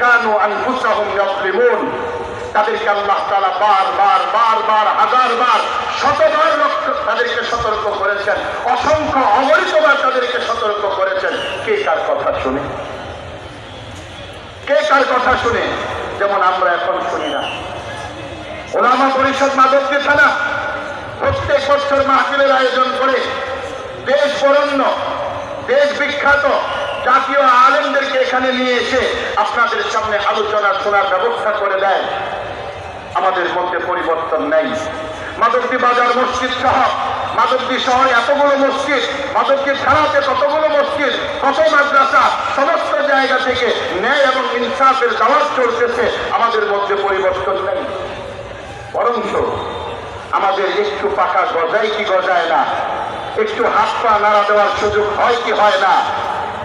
কানু আনফুসাহুম ইয়াজলিমুন তাদেরকে আল্লাহ তাআলা বার বার বার বার, হাজার বার, শতবার তাদেরকে সতর্ক করেছেন। অসংখ্য অগণিতবার তাদেরকে সতর্ক করেছেন। কে কার কথা শুনে? কে কার কথা শুনে? যেমন আমরা এখন শুনি না। ওলামা পরিষদ মাদককে থানা প্রত্যেক বছর মাহফিলের আয়োজন করে দেশ বরণ্য, দেশ বিখ্যাত জাতীয় আলেমদেরকে এখানে নিয়ে এসে আপনাদের সামনে আলোচনা শোনার ব্যবস্থা করে দেয় আমাদের মধ্যে পরিবর্তন নেই। মাদকটি বাজার মসজিদ সহ মাদকটি শহরে এতগুলো মসজিদ মাদকটি ছাড়াতে কতগুলো মসজিদ, কত মাদ্রাসা, সমস্ত জায়গা থেকে ন্যায় এবং ইনসাফের দাওয়াত চলতেছে, আমাদের মধ্যে পরিবর্তন নেই। বরঞ্চ আমাদের একটু পাকা গজায় কি গজায় না, একটু হাত পা নাড়া দেওয়ার সুযোগ হয় কি হয় না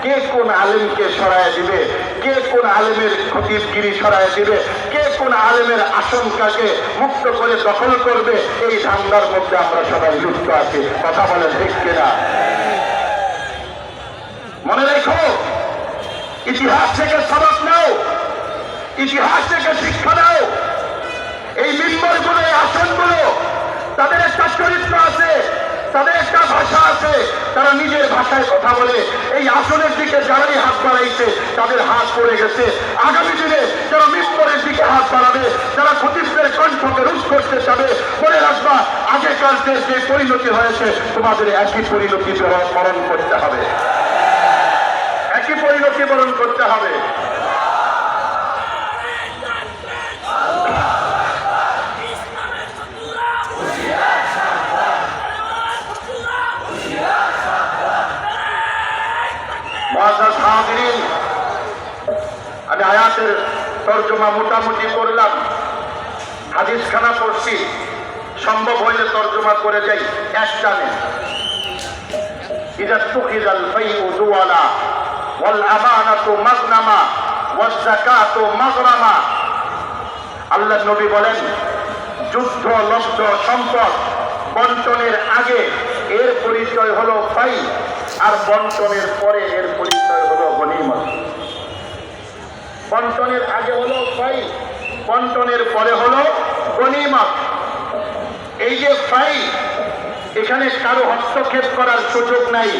কে কোন আলেমকে সরায় দিবে? কে কোন আলেমের খতিবগিরি সরায় দিবে? কে কোন আলেমের আশঙ্কাকে মুক্ত করে দখল করবে? এই ধান্দার মধ্যে আমরা সবাই লিপ্ত আছি। কথা বলে ঠিক কিনা? মনে রেখো, ইতিহাস থেকে সবক নাও, ইতিহাস থেকে শিক্ষা নাও। এই মিম্বরগুলো এই আসনগুলো তাদের একটা চরিত্র আছে তাদের একটা ভাষা আছে তারা নিজের ভাষায় কথা বলে, এই আসনের দিকে যারাই হাত বাড়াইছে, তাদের হাত পড়ে গেছে। আগামী দিনে যারা মিম্বরের দিকে হাত বাড়াবে, যারা খতিবদের কণ্ঠকে রুশ করতে চাবে, বলে রাখবা, আগেকার যে যে পরিণতি হয়েছে, তোমাদের একই পরিণতি বরণ করতে হবে। একই পরিণতি বরণ করতে হবে মহাজাজ হাজিরিন আমি আয়াতের তর্জমা মোটামুটি করলাম হাদিস খানা পড়ছি সম্ভব হইলে তর্জমা করে যাই এক টানে إذا اتخذ الفيء دولا والأمانة مغنما والزكاة مغرما আল্লাহ নবী বলেন যুদ্ধ লব্ধ সম্পদ বন্টনের আগে এর পরিচয় হলো ফাই আর বন্টনের পরে এর পরিচয় বন্টনের পরে হলো গনিমত এই যে ফাই এখানে কারও হস্তক্ষেপ করার সুযোগ নাই।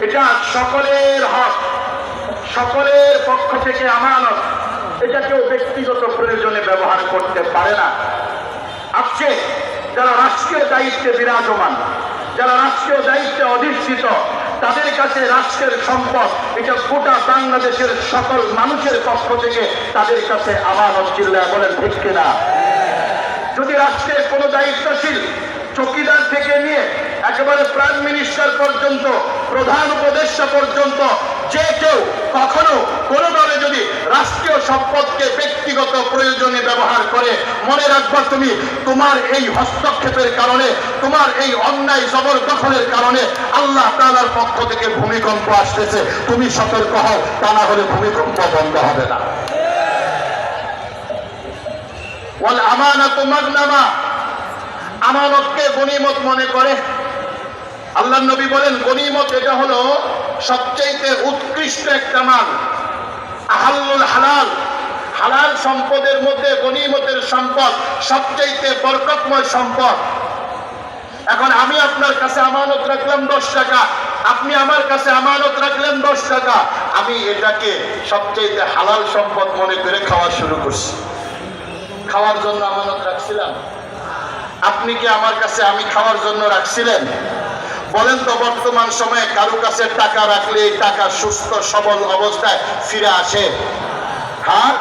এটা সকলের হক, সকলের পক্ষ থেকে আমানত। এটা কেউ ব্যক্তিগত প্রয়োজনে ব্যবহার করতে পারে না। আজকে যারা রাষ্ট্রীয় দায়িত্বে বিরাজমান, যারা রাষ্ট্রীয় দায়িত্বে অধিষ্ঠিত তাদের কাছে রাষ্ট্রের সম্পদ, এটা গোটা বাংলাদেশের সকল মানুষের পক্ষ থেকে তাদের কাছে আমানত অস্ট্রেলিয়া বলেন, ঠিক কিনা? যদি রাষ্ট্রের কোনো দায়িত্বশীল চকিদার থেকে নিয়ে একেবারে প্রাইম মিনিস্টার পর্যন্ত, প্রধান উপদেষ্টা পর্যন্ত, যে কেউ কখনো কোনোভাবে যদি রাষ্ট্রীয় সম্পদকে ব্যক্তিগত প্রয়োজনে ব্যবহার করে, মনে রাখবা তুমি, তোমার এই হস্তক্ষেপের কারণে, তোমার এই অন্যায় জবরদখলের কারণে আল্লাহ তাআলার পক্ষ থেকে ভূমিকম্প আসতেছে। তুমি সতর্ক হও, তা না হলে ভূমিকম্প বন্ধ হবে না। আমানতকে গনিমত মনে করে। আল্লাহ নবী বলেন, গনিমত এটা হলো সবচেয়ে উৎকৃষ্ট একটা মান আহাল্লুল হালাল। হালাল সম্পদের মধ্যে গনিমতের সম্পদ সবচেয়ে বরকতময় সম্পদ। এখন আমি আপনার কাছে আমানত রাখলাম দশ টাকা, আপনি আমার কাছে আমানত রাখলেন দশ টাকা, আমি এটাকে সবচেয়ে হালাল সম্পদ মনে করে খাওয়া শুরু করছি। খাওয়ার জন্য আমানত রাখছিলাম? আপনি কি আমার কাছে আমি খাওয়ার জন্য রাখছিলেন? বলেন তো, বর্তমান সময়ে কারও কাছে টাকা রাখলে টাকা সুস্থ, সবল অবস্থায় ফিরে আসে? হ্যাঁ?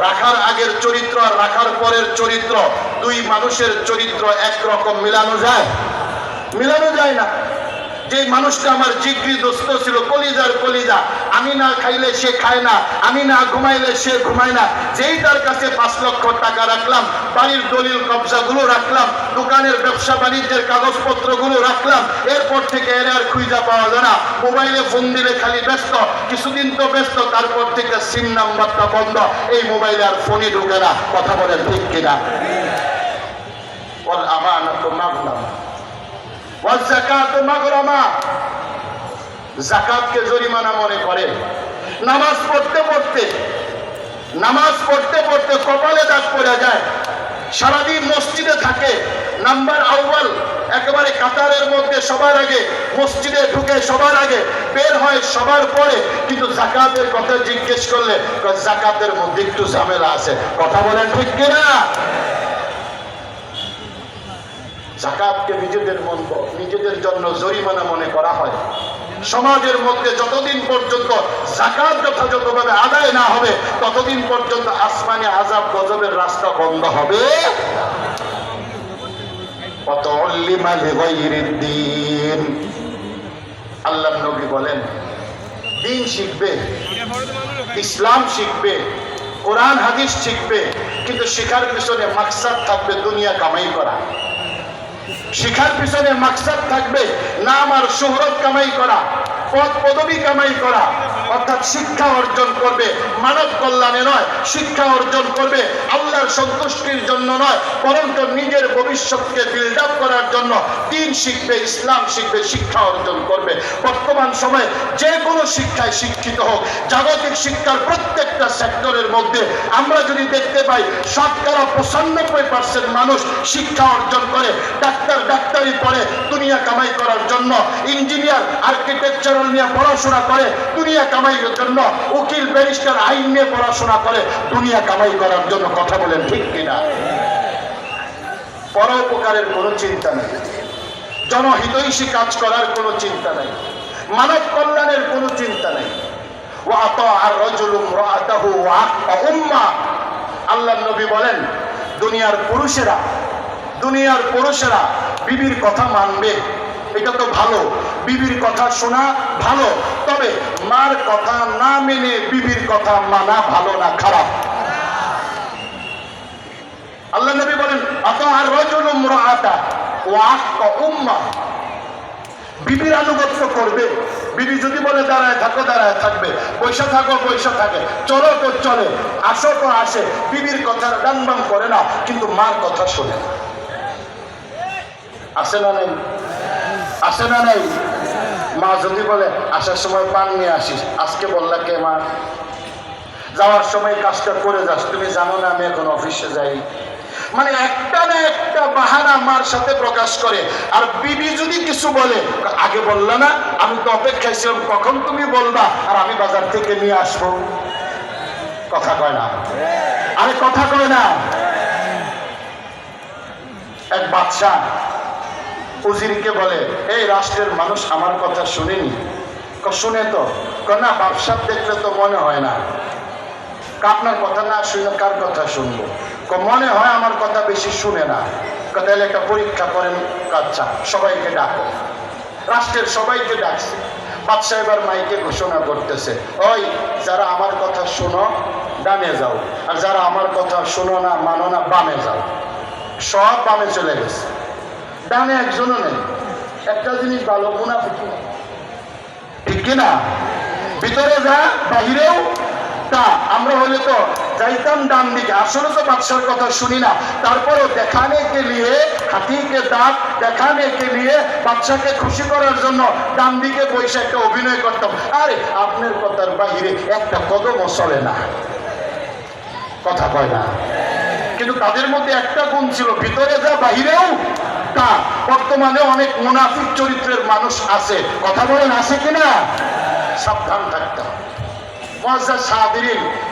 রাখার আগের চরিত্র আর রাখার পরের চরিত্র, দুই মানুষের চরিত্র একরকম মিলানো যায়? মিলানো যায় না। যে মানুষটা আমার জিগরি দোস্ত ছিল, কলিজার কলিজা, আমি না খাইলে সে খায় না, আমি না ঘুমাইলে সে ঘুমায় না, যেই তার কাছে পাঁচ লক্ষ টাকা রাখলাম, বাড়ির দলিল কবজাগুলো রাখলাম, দোকানের ব্যবসা বাণিজ্যের কাগজপত্রগুলো রাখলাম, এরপর থেকে এর আর খুঁজা পাওয়া যায় না, মোবাইলে ফোন দিলে খালি ব্যস্ত, কিছুদিন তো ব্যস্ত, তারপর থেকে সিম নাম্বারটা বন্ধ, এই মোবাইলে আর ফোনে ঢুকে না, কথা বলেন ঠিক কিনা? বল আমার তো মাগলাম জাকাতকে জরিমানা মনে নামাজ পড়তে পড়তে, নামাজ পড়তে পড়তে কপালে দাগ পড়ে যায়। সারাদিন মসজিদে থাকে, নাম্বার আউয়াল একেবারে কাতারের মধ্যে সবার আগে, মসজিদে ঢুকে সবার আগে, বের হয় সবার পরে, কিন্তু জাকাতের কথা জিজ্ঞেস করলে জাকাতের মধ্যে একটু ঝামেলা আছে। কথা বলেন ঠিক কিনা? জাকাতকে নিজেদের মন নিজেদের জন্য জরিমানা মনে করা হয়। সমাজের মধ্যে যতদিন পর্যন্ত জাকাত যথাযথভাবে আদায় না হবে, ততদিন পর্যন্ত আসমানে আজাব গজবের রাস্তা বন্ধ হবে। আল্লাহ নবী বলেন, দিন শিখবে, ইসলাম শিখবে, কোরআন হাদিস শিখবে, কিন্তু শেখার পিছনে মাকসাদ থাকবে দুনিয়া কামাই করা। শিখার পিছনে মাকসাদ থাকবে। না আর শোহরত কামাই করা পদ পদবী কামাই করা। অর্থাৎ শিক্ষা অর্জন করবে। মানব কল্যাণে নয়, শিক্ষা অর্জন করবে। আল্লাহর সন্তুষ্টির জন্য নয় বরঞ্চ নিজের ভবিষ্যৎকে বিল্ড আপ করার জন্য দিন শিখবে, ইসলাম শিখবে, শিক্ষা অর্জন করবে। বর্তমান সময়ে যে কোনো শিক্ষায় শিক্ষিত হোক, জাগতিক শিক্ষার প্রত্যেকটা সেক্টরের মধ্যে আমরা যদি দেখতে পাই শতকরা পঁচানব্বই পার্সেন্ট মানুষ শিক্ষা অর্জন করে, ডাক্তার ডাক্তারি পড়ে, দুনিয়া কামাই করার জন্য ইঞ্জিনিয়ার আর্কিটেকচারাল নিয়ে পড়াশোনা করে, দুনিয়া কামাইয়ের জন্য উকিল, ব্যারিস্টার আইন নিয়ে পড়াশোনা করে, দুনিয়া কামাই করার জন্য কথা বলেন, ঠিক কিনা? পর উপকারের কোনো চিন্তা নেই। জনহিতৈষী কাজ করার কোনো চিন্তা নেই। মানব কল্যাণের কোনো চিন্তা নেই। আল্লাহ নবী বলেন, দুনিয়ার পুরুষেরা দুনিয়ার পুরুষেরা বিবির কথা মানবে। এটা তো ভালো। বিবির কথা শোনা ভালো। তবে মার কথা না মেনে বিবির কথা মানা ভালো না খারাপ। আল্লাহ নবী বলেন আত আর রজুল ওয়া আক্কা উম্মা বিবির আনুগত্য করবে। বিবি যদি বলে, দাঁড়ায় থাকো, দাঁড়ায় থাকবে। পয়সা থাকো পয়সা থাকে। চলো তো চলে। আসো তো আসে। বিবির কথা ডানবাম করে না কিন্তু মার কথা শোনে। আসে না নেই? আসে না নাই? মা যদি বলে, আসার সময় পান নিয়ে আসিস। আজকে বললা কে মা? যাওয়ার সময় কাজটা করে যাস। তুমি জানো না, আমি এখন অফিসে যাই। মানে একটা না একটা বাহানা মার সাথে প্রকাশ করে। আর বিবি যদি কিছু বলে, আগে বললা না, আমি তো অপেক্ষায় ছিলাম, কখন তুমি বলবা? আর আমি বাজার থেকে নিয়ে আসব। কথা কয় না। আরে কথা কয় না। এক বাদশাহ উজিরকে বলে, এই রাষ্ট্রের মানুষ আমার কথা শুনেনি। শুনে তো। না ব্যবসা দেখলে তো মনে হয় না। আপনার কথা না শুনে কার কথা শুনব? মনে হয় আমার কথা বেশি শুনে না। তাহলে একটা পরীক্ষা করেন। আচ্ছা সবাইকে ডাকো। রাষ্ট্রের সবাইকে ডাকছে। বাদশাহ এবার মাইকে ঘোষণা করতেছে, ওই, যারা আমার কথা শোনো ডানে যাও। আর যারা আমার কথা শোনো না, মানো না, বামে যাও। সব বামে চলে গেছে। ডানে একজনও নেই। একটা জিনিস ভালো, মুনাফিকি ঠিক কিনা ভিতরে যা, বাহিরেও তা। আমরা হলে তো যাইতাম ডান দিকে। আসলে তো বাদশার কথা শুনি না। তারপরও দেখানে কে লিয়ে হাতিকে দাঁত দেখানে কে লিয়ে বাচ্চাকে খুশি করার জন্য ডান দিকে বসে একটা অভিনয় করতাম। আরে, আপনার কথার বাহিরে একটা কদমও চলে না। কথা কয় না। কিন্তু তাদের মধ্যে একটা গুণ ছিল, ভিতরে যা, বাহিরেও তা বর্তমানে অনেক মুনাফিক চরিত্রের মানুষ আছে। কথা বলেন, আছে কিনা? সাবধান থাকতে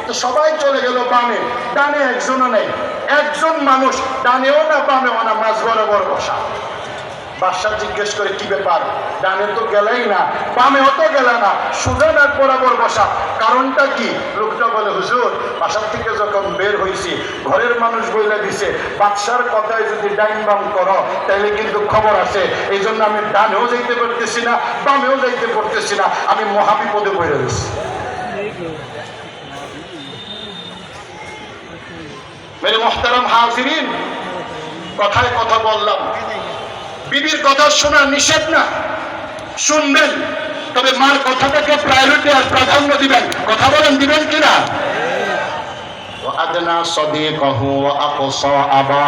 তো সবাই চলে গেল বামে। ডানে একজনও নেই। একজন মানুষ ডানেও না বামেও না, মাঝ বরাবর বসা। বাদশাহ জিজ্ঞেস করে, কি ব্যাপার? ডানে তো গেলেই না বামেও তো গেলে না, সোজা নাক বরাবর বসা। কারণটা কি? লোকটা বলে, হুজুর, বাসার থেকে যখন বের হয়েছি ঘরের মানুষ বলে দিছে, বাদশার কথায় যদি ডাইন বাম করো তাহলে কিন্তু খবর আছে। এই জন্য আমি ডানেও যাইতে পারতেছি না, বামেও যাইতে পারতেছি না। আমি মহাবিপদে পড়ে গেছি মেরে মোহতারাম হাজিরিন, কথায় কথা বললাম। বিবির কথা শোনা নিষেধ না। শুনবেন তবে মার কথাটাকে প্রায়োরিটি আর প্রাধান্য দিবেন। কথা বলেন দিবেন কিনা? আদনা সদিকহু আকসা আবা।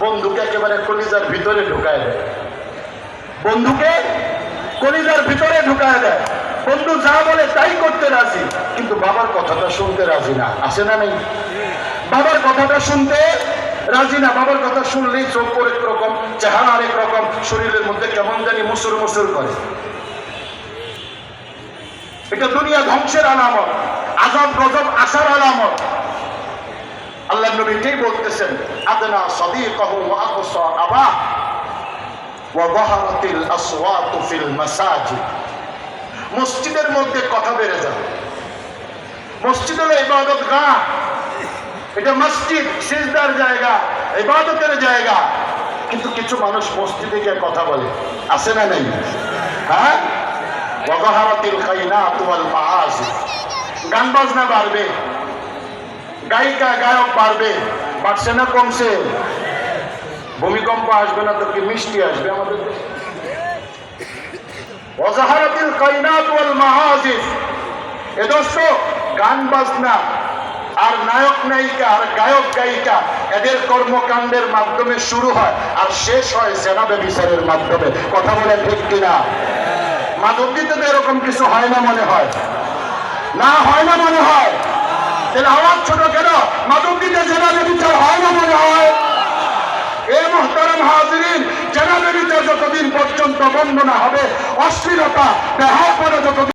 বন্ধুকে একেবারে কলিজার ভিতরে ঢুকায় দেয়। বন্ধুকে কলিজার ভিতরে ঢুকায় দেয়। বন্ধু যা বলে তাই করতে রাজি কিন্তু বাবার কথাটা শুনতে রাজি না। আছে না নেই? বাবার কথাটা শুনতে রাজি না, বাবার কথা শুনলেই চোখ এক রকম চেহারা আরেক রকম শরীরের মধ্যে কেমন জানি মুসুর মুসুর করে। এটা দুনিয়া ধ্বংসের আলামত, আজব গজব আসার আলামত। আল্লাহ নবী এটাই বলতেছেন, আদনা সাদিকাহু আকসা আবা, ওয়া যাহারাতিল আসওয়াতু ফিল মাসাজিদ। মসজিদের মধ্যে কথা বেড়ে যায়। মসজিদ হলো ইবাদত গাহ এটা মসজিদ, সিজদার জায়গা, ইবাদতের জায়গা। কিন্তু কিছু মানুষ মসজিদে গিয়ে কথা বলে, আছে না নেই? হ্যাঁ? ওয়াজাহারাতিল খাইনাত ওয়াল মাআসি গান বাজনা বাড়বে, গায়িকা, গায়ক বাড়বে, বাড়ছে না কমছে? ভূমিকম্প আসবে না তো কি মিষ্টি আসবে আমাদের দেশে? ওয়াজাহারাতিল কাইনাত ওয়াল মাহাজিফ এ দোস্ত, গান বাজনা আর নায়ক নায়িকা, আর গায়ক গায়িকা, এদের কর্মকাণ্ডের মাধ্যমে শুরু হয় আর শেষ হয় সেনা ব্যবিচারের মাধ্যমে। কথা বলে ঠিক কিনা? মাধবীতে তো এরকম কিছু হয় না মনে হয়। না হয় না মনে হয়। তাহলে আওয়াজ ছোট কেন? মাধবীতে সেনা ব্যবিচার হয় না মনে হয়? এ হাজিরিন যতদিন পর্যন্ত বন্ধ হবে, অশ্লীলতা দেহা পরে যতদিন